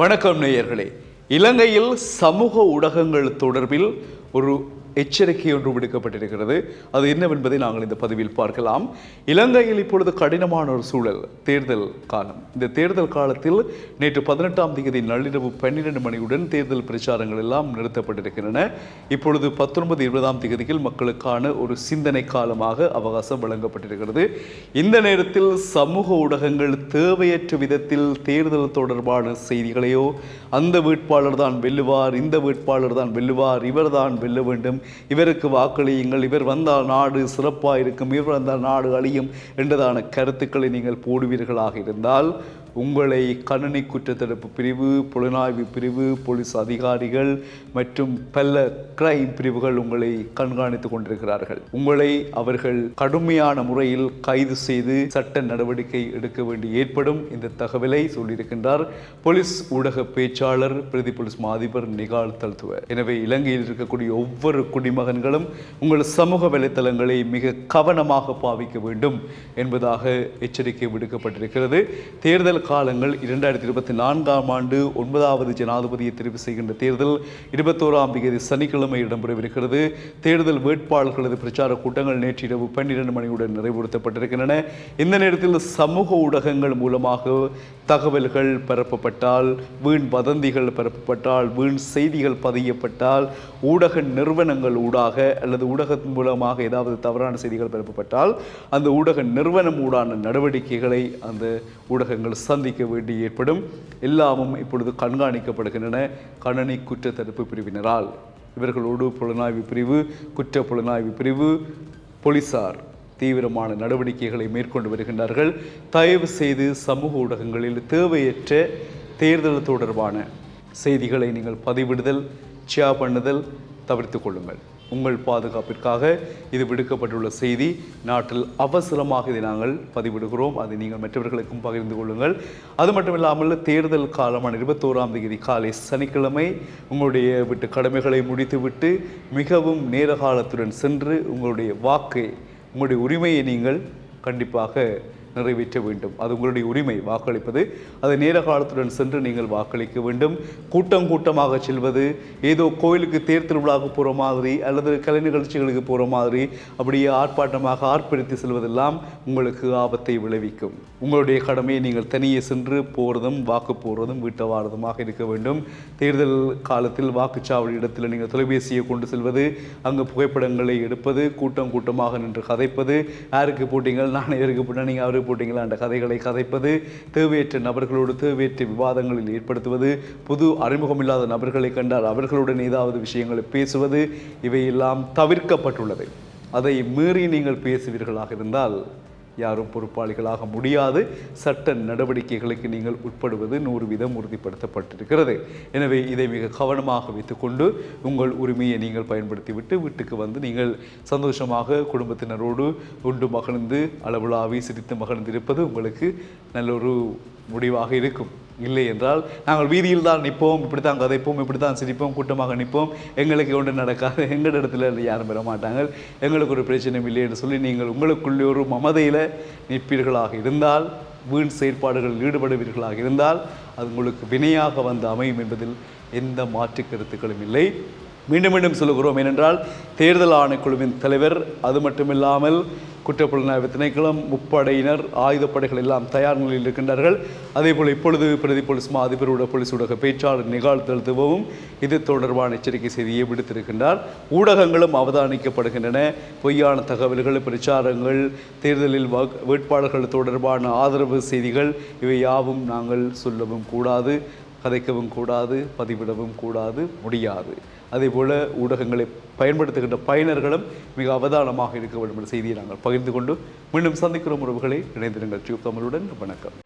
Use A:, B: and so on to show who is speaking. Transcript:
A: வணக்கம் நேயர்களே. இலங்கையில் சமூக ஊடகங்கள் தொடர்பில் ஒரு எச்சரிக்கை ஒன்று விடுக்கப்பட்டிருக்கிறது. அது என்னவென்பதை நாங்கள் இந்த பதிவில் பார்க்கலாம். இலங்கையில் இப்பொழுது கடினமான ஒரு சூழல் தேர்தல் காலம். இந்த தேர்தல் காலத்தில் நேற்று பதினெட்டாம் தேதி நள்ளிரவு பன்னிரண்டு மணியுடன் தேர்தல் பிரச்சாரங்கள் எல்லாம் நிறுத்தப்பட்டிருக்கின்றன. இப்பொழுது பத்தொன்பது இருபதாம் தேதியில் மக்களுக்கான ஒரு சிந்தனை காலமாக அவகாசம் வழங்கப்பட்டிருக்கிறது. இந்த நேரத்தில் சமூக ஊடகங்கள் தேவையற்ற விதத்தில் தேர்தல் தொடர்பான செய்திகளையோ அந்த வேட்பாளர் தான் வெல்லுவார் இந்த வேட்பாளர் தான் வெல்லுவார் இவர் தான் வெல்ல வேண்டும் இவருக்கு வாக்களியுங்கள். இவர் வந்தால் நாடு சிறப்பாக இருக்கும் இவர் வந்தால் நாடு அழியும் என்றதான கருத்துக்களை நீங்கள் போடுவீர்களாக இருந்தால் உங்களை கணனி குற்றத்தடுப்பு பிரிவு புலனாய்வு பிரிவு போலீஸ் அதிகாரிகள் மற்றும் பல கிரைம் பிரிவுகள் உங்களை கண்காணித்துக் கொண்டிருக்கிறார்கள். உங்களை அவர்கள் கடுமையான முறையில் கைது செய்து சட்ட நடவடிக்கை எடுக்க வேண்டி ஏற்படும் இந்த தகவலை சொல்லியிருக்கின்றார் போலீஸ் ஊடக பேச்சாளர் பிரதி போலீஸ் மாதிபர் நிகால் தல்துவ எனவே இலங்கையில் இருக்கக்கூடிய ஒவ்வொரு குடிமகன்களும் உங்கள் சமூக வலைத்தளங்களை மிக கவனமாக பாவிக்க வேண்டும் என்பதாக எச்சரிக்கை விடுக்கப்பட்டிருக்கிறது. தேர்தல் காலங்கள் இரண்டாயிரத்தி இருபத்தி நான்காம் ஆண்டு ஒன்பதாவது ஜனாதிபதியை தெரிவு செய்கின்ற தேர்தல் இருபத்தோராம் தேதி சனிக்கிழமை இடம்பெறவிருக்கிறது. தேர்தல் வேட்பாளர்களது பிரச்சார கூட்டங்கள் நேற்று இரவு பன்னிரண்டு மணியுடன் நிறைவுறுத்தப்பட்டிருக்கின்றன. இந்த நேரத்தில் சமூக ஊடகங்கள் மூலமாக தகவல்கள் பரப்பப்பட்டால் வீண் வதந்திகள் பரப்பப்பட்டால் வீண் செய்திகள் பதியப்பட்டால் ஊடக நிறுவனங்கள் ஊடாக அல்லது ஊடகத்தின் மூலமாக ஏதாவது தவறான செய்திகள் பரப்பப்பட்டால் அந்த ஊடக நிறுவனம் ஊடான நடவடிக்கைகளை அந்த ஊடகங்கள் சந்திக்க வேண்டி ஏற்படும். எல்லாமும் இப்பொழுது கண்காணிக்கப்படுகின்றன. கணனி குற்ற தடுப்பு பிரிவினரால். இவர்களோடு புலனாய்வு பிரிவு குற்ற புலனாய்வு பிரிவு போலீசார். தீவிரமான நடவடிக்கைகளை மேற்கொண்டு வருகின்றார்கள். தயவு செய்து சமூக ஊடகங்களில் தேவையற்ற தேர்தல் தொடர்பான செய்திகளை நீங்கள் பதிவிடுதல் ஷியா பண்ணுதல் தவிர்த்து கொள்ளுங்கள். உங்கள் பாதுகாப்பிற்காக இது விடுக்கப்பட்டுள்ள செய்தி. நாட்டில் அவசரமாக இதை நாங்கள் பதிவிடுகிறோம். அதை நீங்கள் மற்றவர்களுக்கும் பகிர்ந்து கொள்ளுங்கள். அது மட்டுமில்லாமல் தேர்தல் காலமான இருபத்தோராம் தேதி காலை சனிக்கிழமை உங்களுடைய விட்டு கடமைகளை முடித்துவிட்டு மிகவும் நேர காலத்துடன் சென்று உங்களுடைய வாக்கை உங்களுடைய உரிமையை நீங்கள் கண்டிப்பாக நிறைவேற்ற வேண்டும். அது உங்களுடைய உரிமை வாக்களிப்பது. அதை நேர காலத்துடன் சென்று நீங்கள் வாக்களிக்க வேண்டும். கூட்டம் கூட்டமாக செல்வது. ஏதோ கோயிலுக்கு தேர் திருவிழாவுக்கு போகிற மாதிரி அல்லது கலை நிகழ்ச்சிகளுக்கு போகிற மாதிரி அப்படியே ஆர்ப்பாட்டமாக ஆர்ப்பரித்து செல்வதெல்லாம் உங்களுக்கு ஆபத்தை விளைவிக்கும். உங்களுடைய கடமையை நீங்கள் தனியே சென்று போகிறதும் வாக்கு போடுறதும் வீட்டை வாடுறதுமாக இருக்க வேண்டும். தேர்தல் காலத்தில் வாக்குச்சாவடி இடத்தில் நீங்கள் தொலைபேசியை கொண்டு செல்வது அங்கு புகைப்படங்களை எடுப்பது கூட்டம் கூட்டமாக நின்று கதைப்பது. யாருக்கு போட்டீங்கள் நான் யாருக்கு போட்டேன்? நீங்கள் அவருக்கு போட்டிங்களா அந்த கதைகளை கதைப்பது தேவையற்ற நபர்களோடு தேவையற்ற விவாதங்களில் ஏற்படுத்துவது புது அறிமுகம் இல்லாத நபர்களை கண்டால் அவர்களுடன் ஏதாவது விஷயங்களை பேசுவது இவையெல்லாம் தவிர்க்கப்பட்டுள்ளது. அதை மீறி நீங்கள் பேசுவீர்களாக இருந்தால் யாரும் பொறுப்பாளிகளாக முடியாது. சட்ட நடவடிக்கைகளுக்கு நீங்கள் உட்படுவது நூறு வீதம் உறுதிப்படுத்தப்பட்டிருக்கிறது. எனவே இதை மிக கவனமாக வைத்துக்கொண்டு உங்கள் உரிமையை நீங்கள் பயன்படுத்திவிட்டு வீட்டுக்கு வந்து நீங்கள் சந்தோஷமாக குடும்பத்தினரோடு உண்டு மகிழ்ந்து அளவுலாவி சிரித்து மகிழ்ந்திருப்பது உங்களுக்கு நல்ல ஒரு முடிவாக இருக்கும். இல்லை என்றால் நாங்கள் வீதியில் தான் நிற்போம் இப்படி தான் கதைப்போம் இப்படி தான் சிரிப்போம் கூட்டமாக நிற்போம். எங்களுக்கு ஒன்று நடக்காது எங்கள் இடத்துல யாரும் பெற மாட்டாங்க. எங்களுக்கு ஒரு பிரச்சனையும் இல்லை என்று சொல்லி நீங்கள் உங்களுக்குள்ளே ஒரு மமதையில் நிற்பீர்களாக இருந்தால் வீண் செயற்பாடுகளில் ஈடுபடுவீர்களாக இருந்தால் அது உங்களுக்கு வினையாக வந்து அமையும் என்பதில் எந்த மாற்று கருத்துக்களும் இல்லை. மீண்டும் மீண்டும் சொல்லுகிறோம் ஏனென்றால் தேர்தல் ஆணைக்குழுவின் தலைவர் அது மட்டுமில்லாமல் குற்றப்புலனாய்வு திணைக்களம் முப்படையினர் ஆயுதப்படைகள் எல்லாம் தயார் நிலையில் இருக்கின்றார்கள். அதேபோல் இப்பொழுது பிரதி போலீஸ் மா அதிபரோட போலீஸ் ஊடக பேச்சாளர் நிகால் இது தொடர்பான எச்சரிக்கை செய்தியை விடுத்திருக்கின்றார். ஊடகங்களும் அவதானிக்கப்படுகின்றன. பொய்யான தகவல்கள் பிரச்சாரங்கள் தேர்தலில் வேட்பாளர்கள் தொடர்பான ஆதரவு செய்திகள் இவை யாவும் நாங்கள் சொல்லவும் கூடாது. கதைக்கவும் கூடாது பதிவிடவும் கூடாது முடியாது. அதேபோல ஊடகங்களை பயன்படுத்துகின்ற பயனர்களும் மிக அவதானமாக இருக்க வேண்டும் என்ற செய்தியை நாங்கள் பகிர்ந்து கொண்டு மீண்டும் சந்திக்கிறோம் உறவுகளை. இணைந்திருங்கள் டியூப் தமிழுடன் வணக்கம்.